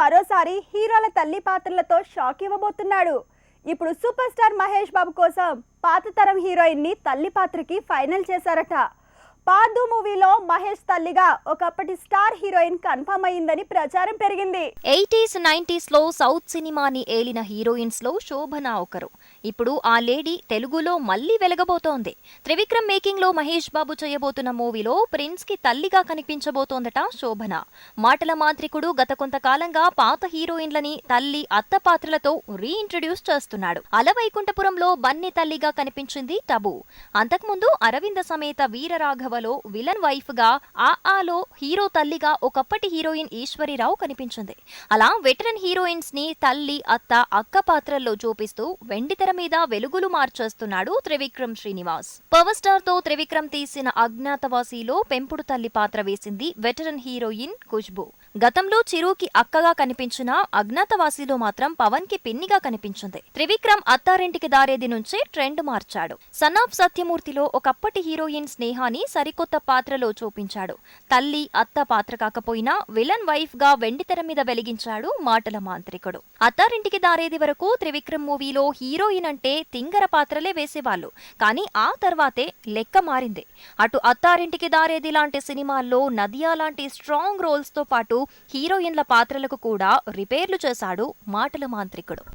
మరోసారి హీరోల తల్లి పాత్రలతో షాక్ ఇవ్వబోతున్నాడు. ఇప్పుడు సూపర్ స్టార్ మహేష్ బాబు కోసం పాత తరం హీరోయిన్ని తల్లి పాత్రకి ఫైనల్ చేశారట. పాదు మూవీలో మహేష్ తల్లిగా ఒకప్పటి స్టార్ హీరోయిన్ కన్ఫర్మ్ అయిందని ప్రచారం పెరిగింది. ఎయిటీస్ నైన్టీస్లో సౌత్ సినిమాని ఏలిన హీరోయిన్స్లో శోభన ఒకరు. ఇప్పుడు ఆ లేడీ తెలుగులో మళ్ళీ వెలగబోతోంది. త్రివిక్రమ్ మేకింగ్లో మహేష్ బాబు చేయబోతున్న మూవీలో ప్రిన్స్కి తల్లిగా కనిపించబోతోందట శోభన. మాటల మాంత్రికుడు గత కొంతకాలంగా పాత హీరోయిన్లని తల్లి అత్త పాత్రలతో రీఇంట్రడ్యూస్ చేస్తున్నాడు. అలవైకుంఠపురంలో బన్నీ తల్లిగా కనిపించింది టబు. అంతకుముందు అరవింద సమేత వీరరాఘవలో విలన్ వైఫ్గా ఆ ఆలో హీరో తల్లిగా ఒకప్పటి హీరోయిన్ ఈశ్వరిరావు కనిపించింది. అలా వెటరన్ హీరోయిన్స్ని తల్లి అత్త అక్క పాత్రల్లో చూపిస్తూ వెండితెర మీద వెలుగులు మార్చేస్తున్నాడు త్రివిక్రమ్ శ్రీనివాస్. పవర్ స్టార్తో త్రివిక్రమ్ తీసిన అజ్ఞాతవాసిలో పెంపుడు తల్లి పాత్ర వేసింది వెటరన్ హీరోయిన్ ఖుష్బు. గతంలో చిరుకి అక్కగా కనిపించిన అజ్ఞాతవాసిలో మాత్రం పవన్కి పిన్నిగా కనిపించింది. త్రివిక్రమ్ అత్తారింటికి దారేది నుంచే ట్రెండ్ మార్చాడు. సన్ ఆఫ్ సత్యమూర్తిలో ఒకప్పటి హీరోయిన్ స్నేహాని సరికొత్త పాత్రలో చూపించాడు. తల్లి అత్త పాత్ర కాకపోయినా విలన్ వైఫ్గా వెండితెర మీద వెలిగించాడు మాటల మాంత్రికుడు. అత్తారింటికి దారేది వరకు త్రివిక్రమ్ మూవీలో హీరోయిన్ అంటే తింగర పాత్రలే వేసేవాళ్ళు. కానీ ఆ తర్వాతే లెక్క మారింది. అటు అత్తారింటికి దారేది లాంటి సినిమాల్లో నదియా లాంటి స్ట్రాంగ్ రోల్స్తో పాటు హీరోయిన్ల పాత్రలకు కూడా రిపేర్లు చేశాడు మాటల మాంత్రికుడు.